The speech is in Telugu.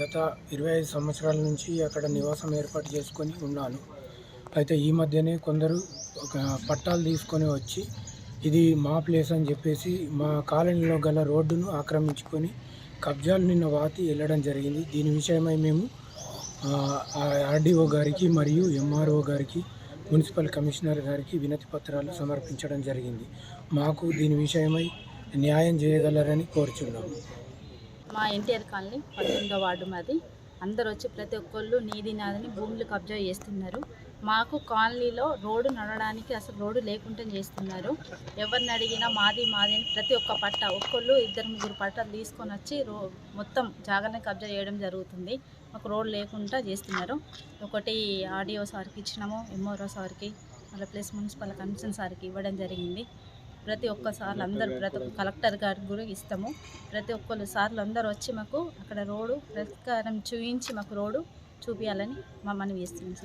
గత ఇరవై ఐదు సంవత్సరాల నుంచి అక్కడ నివాసం ఏర్పాటు చేసుకొని ఉన్నాను. అయితే ఈ మధ్యనే కొందరు ఒక పట్టాలు తీసుకొని వచ్చి ఇది మా ప్లేస్ అని చెప్పేసి మా కాలనీలో గల రోడ్డును ఆక్రమించుకొని కబ్జాలు నిన్న వాతి వెళ్ళడం జరిగింది. దీని విషయమై మేము ఆర్డీఓ గారికి మరియు ఎంఆర్ఓ గారికి మున్సిపల్ కమిషనర్ గారికి వినతి పత్రాలు సమర్పించడం జరిగింది. మాకు దీని విషయమై న్యాయం చేయగలరని కోరుచున్నాము. మా ఎన్టీఆర్ కాలనీ పంతొమ్మిదో వార్డు మాది. అందరు వచ్చి ప్రతి ఒక్కళ్ళు నీది నాదని భూములు కబ్జా చేస్తున్నారు. మాకు కాలనీలో రోడ్డు నడవడానికి అసలు రోడ్డు లేకుండా చేస్తున్నారు. ఎవరిని అడిగినా మాది మాది అని ప్రతి ఒక్క పట్ట ఒక్కళ్ళు ఇద్దరు ముగ్గురు పట్టాలు తీసుకొని వచ్చి రో మొత్తం జాగానే కబ్జా చేయడం జరుగుతుంది. మాకు రోడ్ లేకుండా చేస్తున్నారు. ఒకటి ఆడియో సార్కి ఇచ్చినాము ఎంఆర్ఓ సార్కి మళ్ళీ ప్లస్ మున్సిపల్ కమిషన్ సార్కి ఇవ్వడం జరిగింది. ప్రతి ఒక్క సార్లు అందరూ ప్రతి ఒక్క కలెక్టర్ గారికి కూడా ఇస్తాము. ప్రతి ఒక్కరు సార్లు అందరూ వచ్చి మాకు అక్కడ రోడ్డు ప్రతికారం చూపించి మాకు రోడ్డు చూపించాలని మా మనవి చేస్తున్నాం